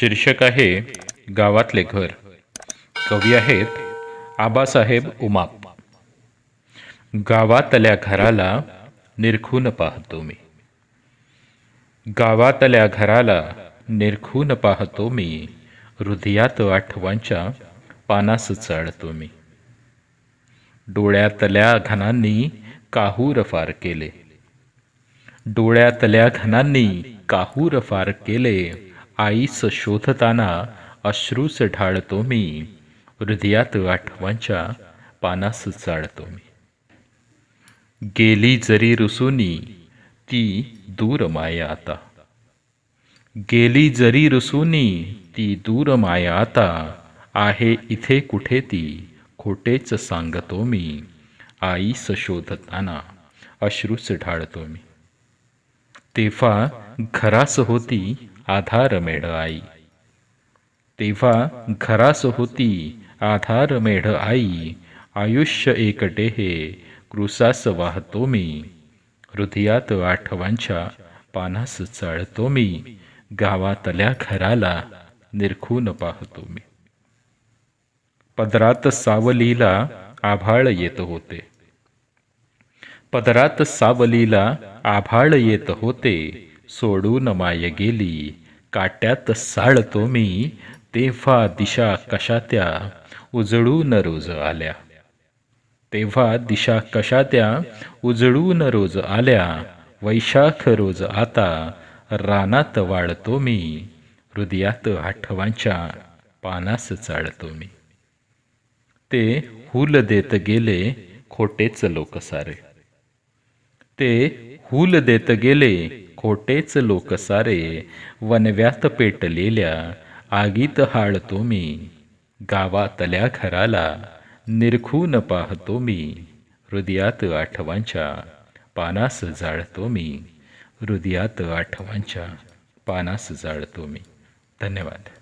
शीर्षक आहे गावातले घर. कवी आहेत आबासाहेब उमाप. गावातल्या घराला निरखून पाहतो मी. गावातल्या घराला निरखून पाहतो मी. हृदयात आठवांच्या पानास चाळतो मी. डोळ्यातल्या घनांनी काहूर फार केले. डोळ्यातल्या घनांनी काहूर फार केले. आईस शोधताना अश्रूस ढाळतो मी. हृदयात आठवांच्या पानास चाळतो मी. गेली जरी रुसुनी ती दूर माया आता. गेली जरी रुसुनी ती दूर माया आता. आहे इथे कुठे ती खोटेच सांगतो मी. आईस शोधताना अश्रूच ढाळतो मी. तेव्हा घरास होती आधार मेढ आई तेव्हा घरास होती आधार मेढ आई आयुष्य एकटे हे कृसास वाहतो मी. हृदयात आठवांच्या पानास चाळतो मी. गावातल्या घराला निरखून पाहतो मी. पदरात सावलीला आभाळ येत होते. पदरात सावलीला आभाळ येत होते. सोडून माय गेली. काट्यात साळतो मी. तेव्हा दिशा कशा त्या उजळून रोज आल्या. तेव्हा दिशा कशा त्या उजळून रोज आल्या. वैशाख रोज आता. रानात वाळतो मी. हृदयात आठवांच्या पानास चाळतो मी. ते हुल देत गेले. खोटेच लोक सारे. ते हुल देत गेले खोटेच लोक सारे. वनव्यात पेटलेल्या आगीत हाळतो मी गावातल्या घराला निरखून पाहतो मी. हृदयात आठवांच्या पानास जाळतो मी. हृदयात आठवांच्या पानास जाळतो मी. धन्यवाद.